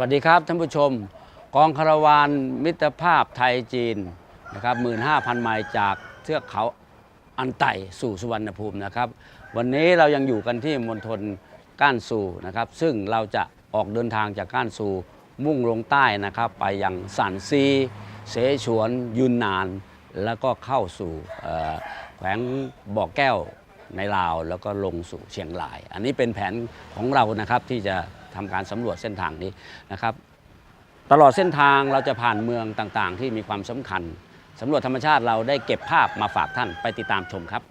วัสดีครับท่านผู้ชม กองคาราวานมิตรภาพไทยจีนนะครับ15,000 ไมล์จากเทือกเขาอันไต่สู่สุวรรณภูมินะครับ วันนี้เรายังอยู่กันที่มณฑลก้านซูนะครับ ซึ่งเราจะออกเดินทางจากก้านซูมุ่งลงใต้นะครับ ไปยังสันซีเสฉวนยุนนาน แล้วก็เข้าสู่แขวงบ่อแก้วในลาวแล้วก็ลงสู่เชียงราย อันนี้เป็นแผนของเรานะครับที่จะ ทำการสำรวจเส้นทางนี้นะครับ ตลอดเส้นทางเราจะผ่านเมืองต่างๆ ที่มีความสำคัญสำรวจธรรมชาติเราได้เก็บภาพมาฝากท่านไปติดตามชมครับ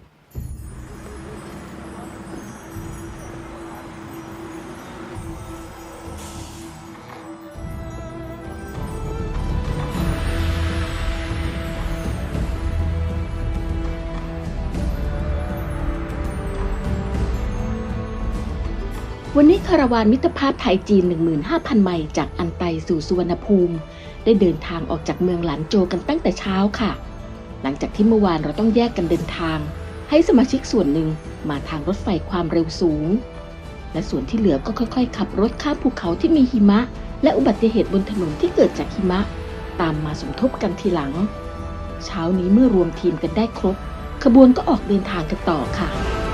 วันนี้คาราวานมิตรภาพไทยจีน 15,000 ไมล์จากอันไตสู่สุวรรณภูมิ ได้เดินทางออกจากเมืองหลานโจกันตั้งแต่เช้าค่ะ หลังจากที่เมื่อวานเราต้องแยกกันเดินทาง ให้สมาชิกส่วนหนึ่งมาทางรถไฟความเร็วสูง และส่วนที่เหลือก็ค่อยๆ ขับรถข้ามภูเขาที่มีหิมะ และอุบัติเหตุบนถนนที่เกิดจากหิมะ ตามมาสมทบกันทีหลัง เช้านี้เมื่อรวมทีมกันได้ครบ ขบวนก็ออกเดินทางกันต่อค่ะ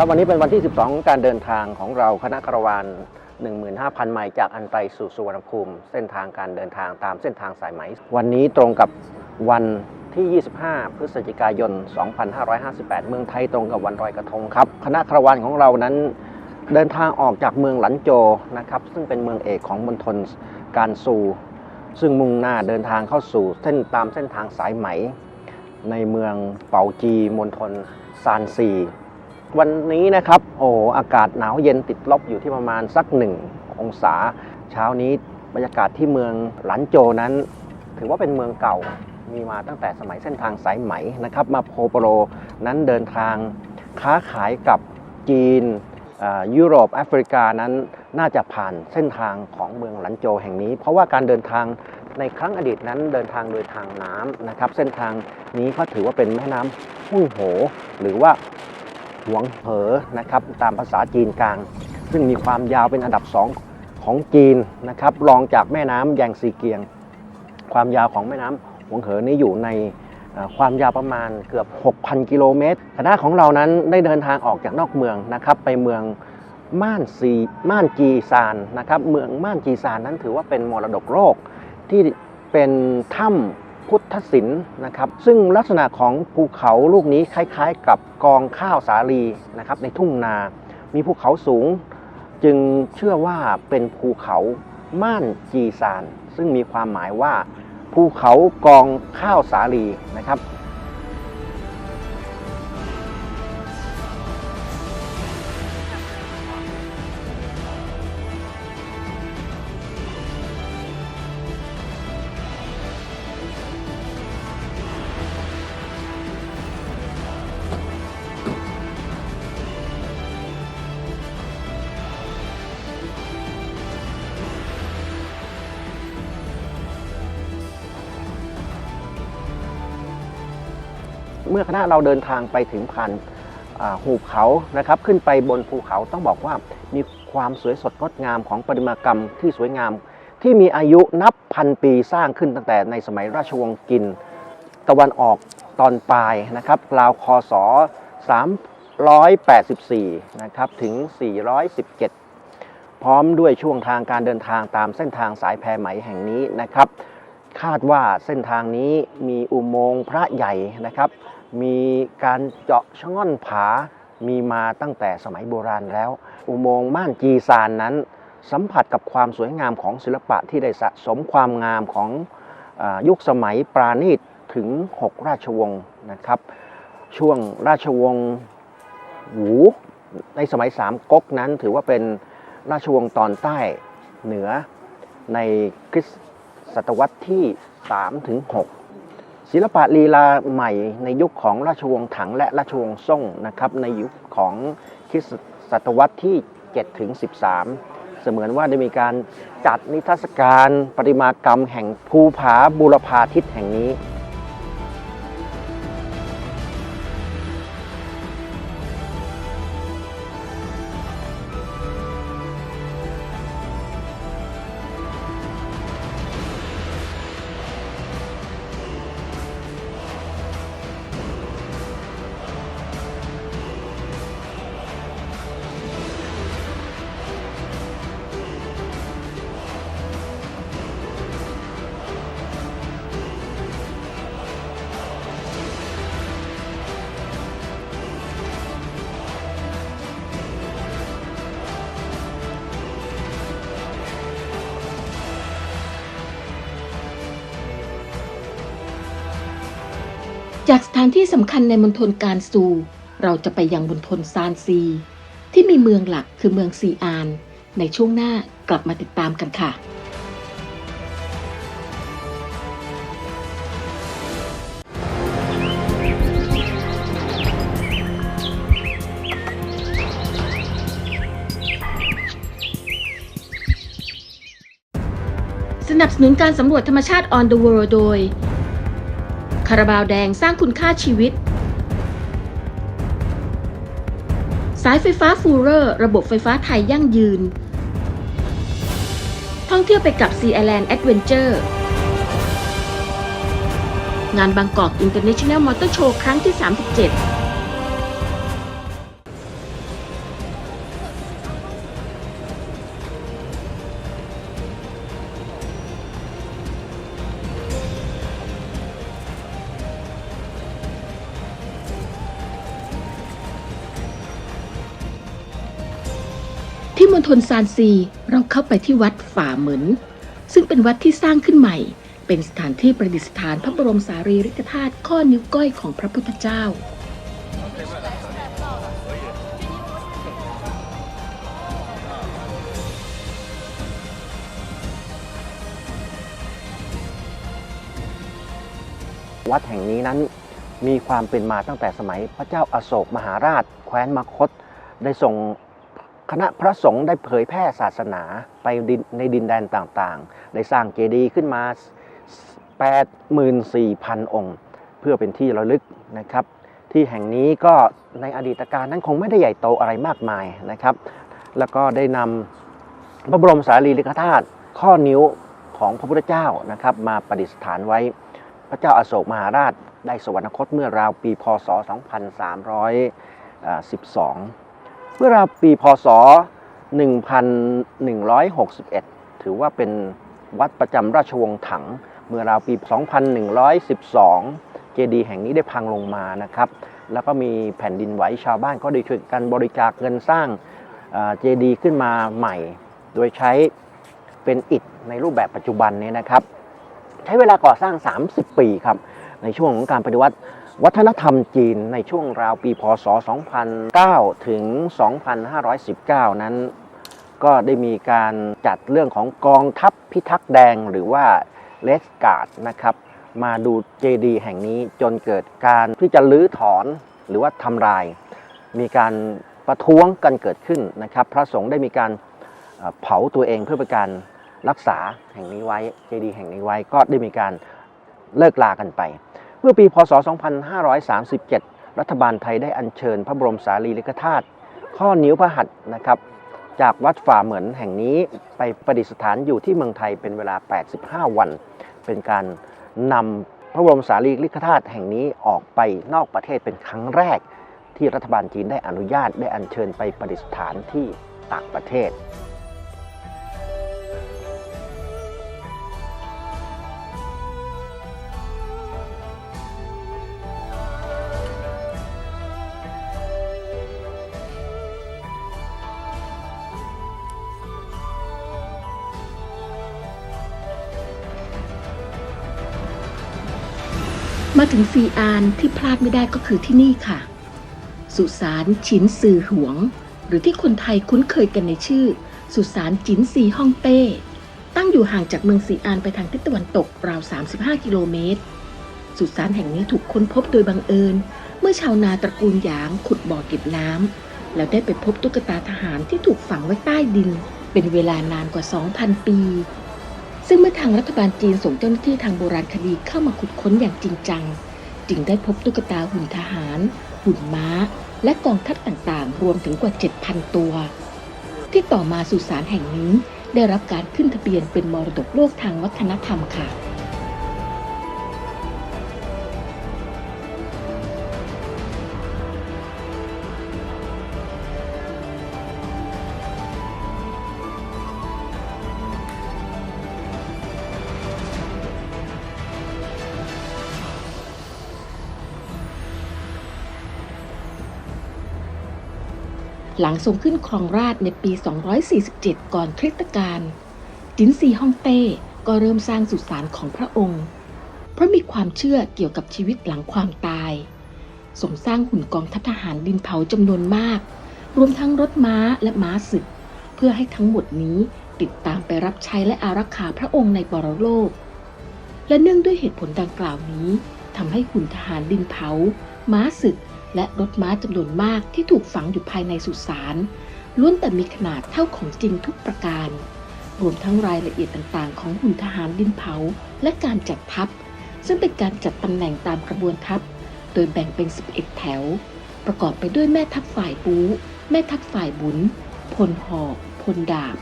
ครับวันนี้เป็นวันที่ 12 การเดินทางของเราคณะคารวาน 15,000 ไมล์จากอันไตสู่สุวรรณภูมิ เส้นทางการเดินทางตามเส้นทางสายไหม วันนี้ตรงกับวันที่ 25 พฤศจิกายน 2558 เมืองไทยตรงกับวันลอยกระทงครับ คณะคารวานของเรานั้นเดินทางออกจากเมืองหลันโจนะครับซึ่งเป็นเมืองเอกของมณฑลการซู ซึ่งมุ่งหน้าเดินทางเข้าสู่เส้นตามเส้นทางสายไหม ในเมืองเปาจีมณฑลซานซี วันนี้นะครับ โอ้โหอากาศหนาวเย็นติดลบอยู่ที่ประมาณสักหนึ่งองศา เช้านี้บรรยากาศที่เมืองหลันโจนั้น ถือว่าเป็นเมืองเก่ามีมาตั้งแต่สมัยเส้นทางสายไหมนะครับ มาโพโปโรนั้นเดินทางค้าขายกับจีนยุโรปแอฟริกานั้นน่าจะผ่านเส้นทางของเมืองหลันโจแห่งนี้ เพราะว่าการเดินทางในครั้งอดีตนั้นเดินทางโดยทางน้ำนะครับ เส้นทางนี้ก็ถือว่าเป็นแม่น้ำหุ่งโห หรือว่า หวงเหอนะครับตามภาษาจีนกลาง ซึ่งมีความยาวเป็นอันดับสองของจีนนะครับรองจากแม่น้ำแยงซีเกียง ความยาวของแม่น้ำหวงเหอนี้อยู่ในความยาวประมาณเกือบ 6,000 กิโลเมตร คณะของเรานั้นได้เดินทางออกจากนอกเมืองนะครับไปเมืองม่านซีม่านจีซานนะครับเมืองม่านจีซานนั้นถือว่าเป็นมรดกโลกที่เป็นถ้ำ พุทธศิลป์นะครับ ซึ่งลักษณะของภูเขาลูกนี้คล้ายๆ กับกองข้าวสาลีนะครับในทุ่งนา มีภูเขาสูง จึงเชื่อว่าเป็นภูเขาม่านจีซาน ซึ่งมีความหมายว่าภูเขากองข้าวสาลีนะครับ เมื่อคณะเราเดินทางไปถึงผ่านหุบเขานะครับ ขึ้นไปบนภูเขาต้องบอกว่ามีความสวยสดงดงามของประติมากรรมที่สวยงาม ที่มีอายุนับพันปีสร้างขึ้นตั้งแต่ในสมัยราชวงศ์กิน ตะวันออกตอนปลายนะครับราวคศ384นะครับถึง 417 พร้อมด้วยช่วงทางการเดินทางตามเส้นทางสายแพไหมแห่งนี้นะครับ คาดว่าเส้นทางนี้มีอุโมงค์พระใหญ่นะครับ มีการเจาะชะง่อนผา มีมาตั้งแต่สมัยโบราณแล้ว อุโมงค์ม่านจีซานนั้น สัมผัสกับความสวยงามของศิลปะที่ได้สะสมความงามของอยุคสมัยปราณีตถึง 6 ราชวงศ์นะครับ ช่วงราชวงศ์หวูในสมัยสามก๊กนั้นถือว่าเป็นราชวงศ์ตอนใต้เหนือในคริสตศตวรรษที่3ถึง6 ศิลปะลีลาใหม่ในยุคของราชวงศ์ถังและราชวงศ์ซ่งนะครับในยุคของคริสตศตวรรษที่7ถึง13 เสมือนว่าได้มีการจัดนิทรรศการประติมากรรมแห่งภูผาบุรพาทิศแห่งนี้ จากสถานที่สำคัญในมณฑลการซู เราจะไปยังมณฑลซานซี ที่มีเมืองหลักคือเมืองซีอาน ในช่วงหน้ากลับมาติดตามกันค่ะสนับสนุนการสำรวจธรรมชาติ on the world โดย คาราบาวแดงสร้างคุณค่าชีวิต สายไฟฟ้าฟูเรอร์ ระบบไฟฟ้าไทยยั่งยืน ท่องเที่ยวไปกับ Sea Island Adventure งานบางกอกอินเตอร์เนชั่นแนลมอเตอร์โชว์ครั้งที่ 37 ณฑลซานซีเราเข้าไปที่วัดฝ่าเหมือน ซึ่งเป็นวัดที่สร้างขึ้นใหม่ เป็นสถานที่ประดิษฐานพระบรมสารีริกธาตุข้อนิ้วก้อยของพระพุทธเจ้า วัดแห่งนี้นั้นมีความเป็นมาตั้งแต่สมัยพระเจ้าอาโศกมหาราช แคว้นมคตได้ส่ง คณะพระสงฆ์ได้เผยแพร่ศาสนาไปนในดินแดนต่างๆ ได้สร้างเจดีย์ขึ้นมา 84,000 องค์ เพื่อเป็นที่ระลึกนะครับ ที่แห่งนี้ก็ในอดีตการนั้นคงไม่ได้ใหญ่โตอะไรมากมายนะครับ แล้วก็ได้นำพระบรมสารีริกธาตุข้อนิ้วของพระพุทธเจ้านะครับ มาประดิษฐานไว้พระเจ้าอาโศกมหาราชได้สวรรคตเมื่อราวปีพศ 2312 เมื่อราวปีพศ 1161 ถือว่าเป็นวัดประจำราชวงศ์ถัง เมื่อราวปี 2112 เจดีย์แห่งนี้ได้พังลงมานะครับ แล้วก็มีแผ่นดินไหวชาวบ้านก็ได้ช่วยกันบริจาคเงินสร้างเอ่อเจดีย์ขึ้นมาใหม่ โดยใช้เป็นอิฐในรูปแบบปัจจุบันนี้นะครับ ใช้เวลาก่อสร้าง 30 ปีครับ ในช่วงของการปฏิวัติ วัฒนธรรมจีนในช่วงราวปีพศ 2009 ถึง 2519 นั้น ก็ได้มีการจัดเรื่องของกองทัพพิทักษ์แดงหรือว่าเลสการ์ดนะครับ มาดูเจดีย์แห่งนี้จนเกิดการที่จะลื้อถอนหรือว่าทำลาย มีการประท้วงกันเกิดขึ้นนะครับ พระสงฆ์ได้มีการเผาตัวเองเพื่อเป็นการรักษาแห่งนี้ไว้เจดีย์แห่งนี้ไว้ก็ได้มีการเลิกลากันไป เมื่อปีพศ 2537 รัฐบาลไทยได้อัญเชิญพระบรมสารีริกธาตุข้อนิ้วพระหัตถ์นะครับ จากวัดฝ่าเหมือนแห่งนี้ไปประดิษฐานอยู่ที่เมืองไทยเป็นเวลา 85 วัน เป็นการนำพระบรมสารีริกธาตุแห่งนี้ออกไปนอกประเทศเป็นครั้งแรก ที่รัฐบาลจีนได้อนุญาตได้อัญเชิญไปประดิษฐานที่ต่างประเทศ มาถึงซีอานที่พลาดไม่ได้ก็คือที่นี่ค่ะ สุสานฉินซือหวง หรือที่คนไทยคุ้นเคยกันในชื่อ สุสานจินซีฮ่องเต้ ตั้งอยู่ห่างจากเมืองซีอานไปทางทิศตะวันตกราว 35 กิโลเมตร สุสานแห่งนี้ถูกค้นพบโดยบังเอิญ เมื่อชาวนาตระกูลหยางขุดบ่อเก็บน้ำแล้วได้ไปพบตุ๊กตาทหารที่ถูกฝังไว้ใต้ดิน เป็นเวลานานกว่า 2,000 ปี ซึ่งเมื่อทางรัฐบาลจีนส่งเจ้าหน้าที่ทางโบราณคดีเข้ามาขุดค้นอย่างจริงจัง จึงได้พบตุ๊กตาหุ่นทหาร หุ่นม้า และกองทัพต่างๆ รวมถึงกว่า 7,000 ตัว ที่ต่อมาสุสานแห่งนี้ได้รับการขึ้นทะเบียนเป็นมรดกโลกทางวัฒนธรรมค่ะ หลังทรงขึ้นครองราชในปี 247 ก่อนคริสตกาลจินซีฮ่องเต้ก็เริ่มสร้างสุสานของพระองค์ เพราะมีความเชื่อเกี่ยวกับชีวิตหลังความตายทรงสร้างหุ่นกองทัพทหารดินเผาจำนวนมาก รวมทั้งรถม้าและม้าศึก เพื่อให้ทั้งหมดนี้ติดตามไปรับใช้และอารักขาพระองค์ในปรโลก และเนื่องด้วยเหตุผลดังกล่าวนี้ทำให้หุ่นทหารดินเผา ม้าศึก และรถม้าจำนวนมากที่ถูกฝังอยู่ภายในสุสานล้วนแต่มีขนาดเท่าของจริงทุกประการ รวมทั้งรายละเอียดต่างๆ ของหุ่นทหารดินเผา และการจัดทัพ ซึ่งเป็นการจัดตำแหน่งตามกระบวนทัพ โดยแบ่งเป็น 11 แถว ประกอบไปด้วยแม่ทัพฝ่ายปูแม่ทัพฝ่ายบุญพลหอกพลดาบ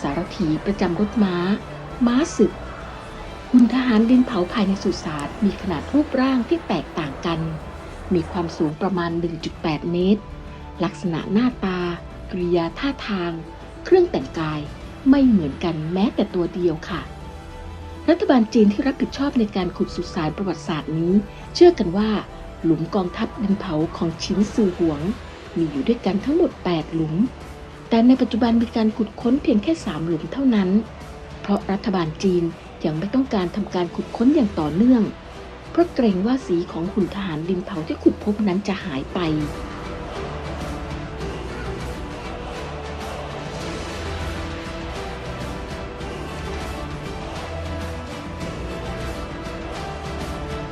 สารถีประจำรถม้า ม้าศึกหุ่นทหารดินเผาภายในสุสานมีขนาดรูปร่างที่แตกต่างกัน มีความสูงประมาณ 1.8 เมตร ลักษณะหน้าตา กริยาท่าทาง เครื่องแต่งกาย ไม่เหมือนกันแม้แต่ตัวเดียวค่ะ รัฐบาลจีนที่รับผิดชอบในการขุดสุสานประวัติศาสตร์นี้ เชื่อกันว่า หลุมกองทัพดินเผาของชินซือหวง มีอยู่ด้วยกันทั้งหมด 8 หลุม แต่ในปัจจุบันมีการขุดค้นเพียงแค่ 3 หลุมเท่านั้น เพราะรัฐบาลจีนยังไม่ต้องการทำการขุดค้นอย่างต่อเนื่อง เพราะเกรงว่าสีของหุ่นทหารดินเผาที่ขุดพบนั้นจะหายไป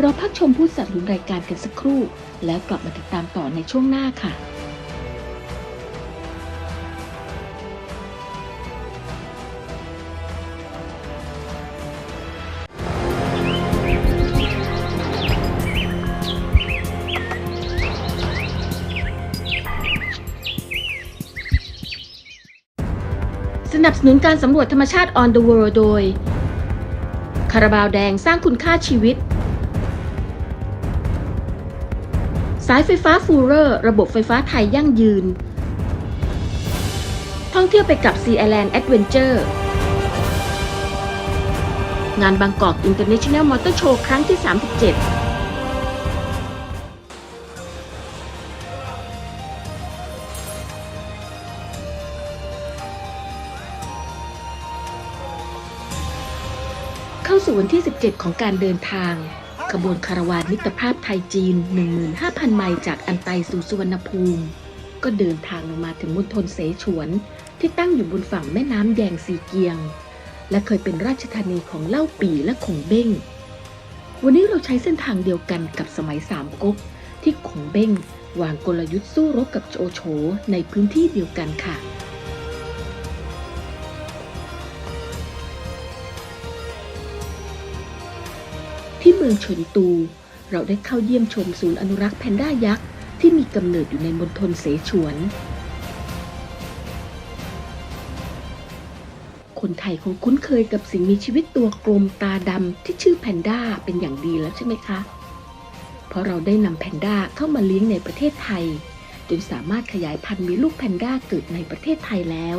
เราพักชมผู้สัตว์หลุนรายการกันสักครู่ แล้วกลับมาติดตามต่อในช่วงหน้าค่ะ นับสนุนการสำรวจธรรมชาติ on the world โดย คาราบาวแดงสร้างคุณค่าชีวิต สายไฟฟ้าฟูเรอร์ระบบไฟฟ้าไทยยั่งยืน ท่องเที่ยวไปกับ Sea Island Adventure งานบางกอก International Motor Show ครั้งที่ 37 วนที่ 17 ของการเดินทาง ขบวนคาราวานมิตรภาพไทยจีน 15,000 ไมล์จากอันไตสู่สุวรรณภูมิ ก็เดินทางลงมาถึงมณฑลเสฉวน ที่ตั้งอยู่บนฝั่งแม่น้ำแยงซีเกียง และเคยเป็นราชธานีของเล่าปีและขงเบ้ง วันนี้เราใช้เส้นทางเดียวกันกับสมัยสามก๊กที่ขงเบ้งวางกลยุทธ์สู้รบกับโจโฉในพื้นที่เดียวกันค่ะ ที่เมืองชนตู เราได้เข้าเยี่ยมชมศูนย์อนุรักษ์แพนด้ายักษ์ที่มีกำเนิดอยู่ในมณฑลเสฉวน คนไทยคงคุ้นเคยกับสิ่งมีชีวิตตัวกลมตาดำที่ชื่อแพนด้าเป็นอย่างดีแล้วใช่ไหมคะ เพราะเราได้นำแพนด้าเข้ามาเลี้ยงในประเทศไทย จนสามารถขยายพันธุ์มีลูกแพนด้าเกิดในประเทศไทยแล้ว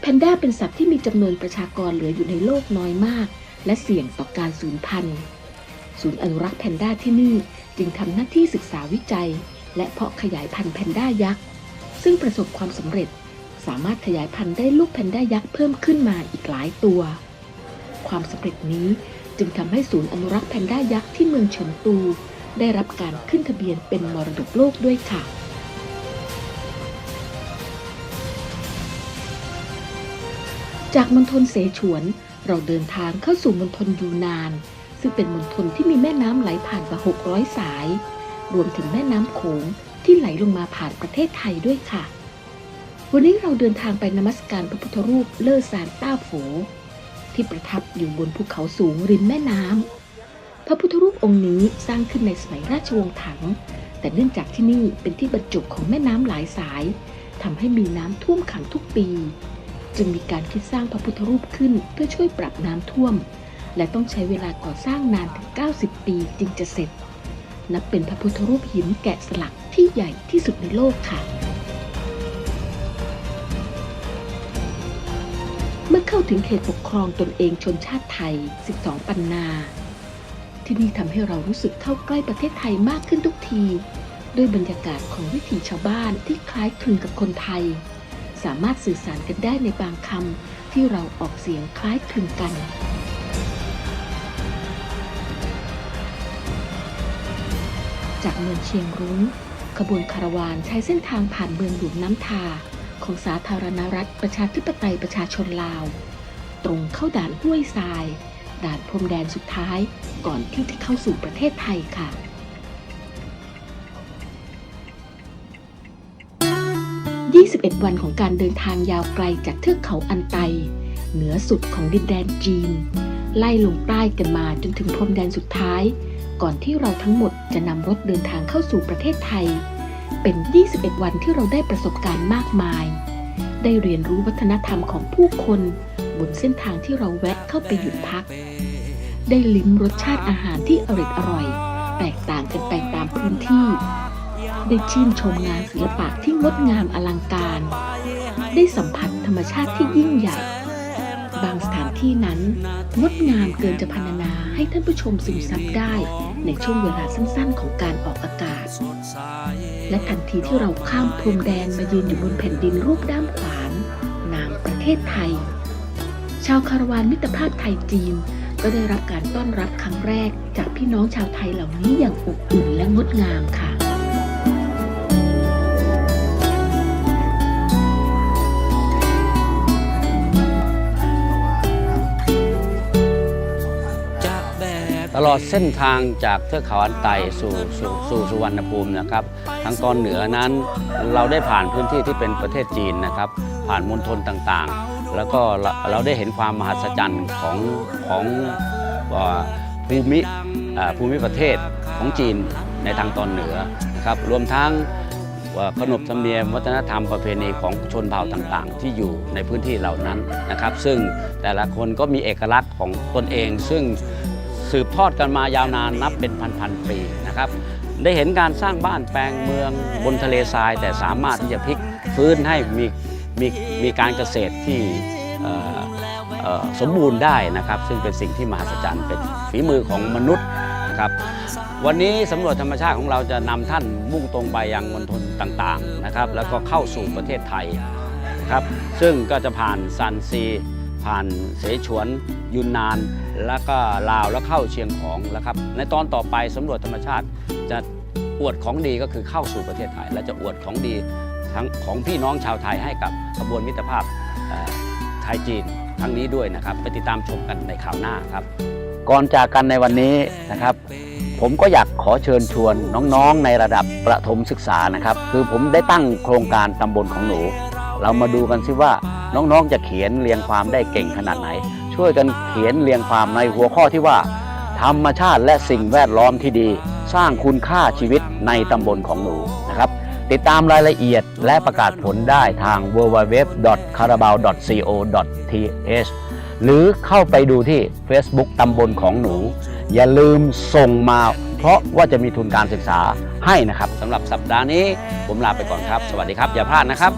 แพนด้าเป็นสัตว์ที่มีจำนวนประชากรเหลืออยู่ในโลกน้อยมาก และเสี่ยงต่อการสูญพันธุ์ ศูนย์อนุรักษ์แพนด้าที่นี่จึงทำหน้าที่ศึกษาวิจัย และเพาะขยายพันธุ์แพนด้ายักษ์ ซึ่งประสบความสำเร็จ สามารถขยายพันธุ์ได้ลูกแพนด้ายักษ์เพิ่มขึ้นมาอีกหลายตัว ความสำเร็จนี้จึงทำให้ศูนย์อนุรักษ์แพนด้ายักษ์ที่เมืองเฉินตู ได้รับการขึ้นทะเบียนเป็นมรดกโลกด้วยค่ะจากมณฑลเสฉวน เราเดินทางเข้าสู่มณฑลยูนาน ซึ่งเป็นมณฑลที่มีแม่น้ำไหลผ่านกว่า 600 สาย รวมถึงแม่น้ำโขงที่ไหลลงมาผ่านประเทศไทยด้วยค่ะ วันนี้เราเดินทางไปนมัสการพระพุทธรูปเลอซานต้าโฝที่ประทับอยู่บนภูเขาสูงริมแม่น้ำ พระพุทธรูปองค์นี้สร้างขึ้นในสมัยราชวงศ์ถัง แต่เนื่องจากที่นี่เป็นที่บรรจบของแม่น้ำหลายสายทำให้มีน้ำท่วมขังทุกปี จึงมีการคิดสร้างพระพุทธรูปขึ้นเพื่อช่วยปรับน้ำท่วม และต้องใช้เวลาก่อสร้างนานถึง 90 ปีจึงจะเสร็จ นับเป็นพระพุทธรูปหินแกะสลักที่ใหญ่ที่สุดในโลกค่ะ เมื่อเข้าถึงเขตปกครองตนเองชนชาติไทย 12 ปันนา ที่นี่ทำให้เรารู้สึกเข้าใกล้ประเทศไทยมากขึ้นทุกที ด้วยบรรยากาศของวิถีชาวบ้านที่คล้ายคลึงกับคนไทย สามารถสื่อสารกันได้ในบางคำที่เราออกเสียงคล้ายคลึงกัน จากเมืองเชียงรุ้ง ขบวนคาราวานใช้เส้นทางผ่านเมืองหลวงน้ำทา ของสาธารณรัฐประชาธิปไตยประชาชนลาว ตรงเข้าด่านห้วยทราย ด่านพรมแดนสุดท้ายก่อนที่จะเข้าสู่ประเทศไทยค่ะ 21 วันของการเดินทางยาวไกลจากเทือกเขาอันไต เหนือสุดของดินแดนจีน ไล่ลงใต้กันมาจนถึงพรมแดนสุดท้าย ก่อนที่เราทั้งหมดจะนำรถเดินทางเข้าสู่ประเทศไทย เป็น 21 วันที่เราได้ประสบการณ์มากมาย ได้เรียนรู้วัฒนธรรมของผู้คนบนเส้นทางที่เราแวะเข้าไปหยุดพัก ได้ลิ้มรสชาติอาหารที่อร่อยอร่อย แตกต่างกันไปตามพื้นที่ ได้ชื่นชมงานศิลปะที่งดงามอลังการ ได้สัมผัสธรรมชาติที่ยิ่งใหญ่ บางสถานที่นั้นงดงามเกินจะพรรณนาให้ท่านผู้ชมซึมซับได้ในช่วงเวลาสั้นๆ ของการออกอากาศ และทันทีที่เราข้ามพรมแดนมายืนอยู่บนแผ่นดินรูปด้ามขวาน นามประเทศไทย ชาวคารวานมิตรภาพไทยจีนก็ได้รับการต้อนรับครั้งแรกจากพี่น้องชาวไทยเหล่านี้อย่างอบอุ่นและงดงามค่ะ ตลอดเส้นทางจากเทือกเขาอันไตสู่สู่สู่สุวรรณภูมินะครับทางตอนเหนือนั้นเราได้ผ่านพื้นที่ที่เป็นประเทศจีนนะครับ ผ่านมณฑลต่างๆ แล้วก็เราเราได้เห็นความมหัศจรรย์ของของเอ่อภูมิภูมิประเทศของจีนในทางตอนเหนือนะครับรวมทั้งเอ่อขนบธรรมเนียมวัฒนธรรมประเพณีของชนเผ่าต่างๆ ที่อยู่ในพื้นที่เหล่านั้นนะครับ ซึ่งแต่ละคนก็มีเอกลักษณ์ของตนเอง ซึ่ง สืบทอดกันมายาวนานนับเป็นพันๆปีนะครับ ได้เห็นการสร้างบ้านแปลงเมืองบนทะเลทราย แต่สามารถที่จะพลิกฟื้นให้มีมีมีการเกษตรที่สมบูรณ์ได้นะครับ ซึ่งเป็นสิ่งที่มหัศจรรย์เป็นฝีมือของมนุษย์นะครับวันนี้สำรวจธรรมชาติของเราจะนำท่านมุ่งตรงไปยังมณฑลต่างๆนะครับ แล้วก็เข้าสู่ประเทศไทยครับ ซึ่งก็จะผ่านซันซี ผ่านเสฉวนยุนนาน แล้วก็ลาวแล้วเข้าเชียงของแล้วครับ ในตอนต่อไปสำรวจธรรมชาติ จะอวดของดีก็คือเข้าสู่ประเทศไทย และจะอวดของดีทั้งของพี่น้องชาวไทยให้กับขบวนมิตรภาพไทยจีนครั้งนี้ด้วยนะครับ ไปติดตามชมกันในข่าวหน้าครับ ก่อนจากกันในวันนี้นะครับผมก็อยากขอเชิญชวนน้องๆ ในระดับประถมศึกษานะครับ คือผมได้ตั้งโครงการตำบลของหนู เรามาดูกันซิว่า น้องๆจะเขียนเรียงความได้เก่งขนาดไหน ช่วยกันเขียนเรียงความในหัวข้อที่ว่า ธรรมชาติและสิ่งแวดล้อมที่ดี สร้างคุณค่าชีวิตในตำบลของหนูนะครับ ติดตามรายละเอียดและประกาศผลได้ทาง www.carabao.co.th หรือเข้าไปดูที่ Facebook ตำบลของหนู อย่าลืมส่งมา เพราะว่าจะมีทุนการศึกษาให้นะครับสำหรับสัปดาห์นี้ผมลาไปก่อนครับ สวัสดีครับ อย่าพลาดนะครับ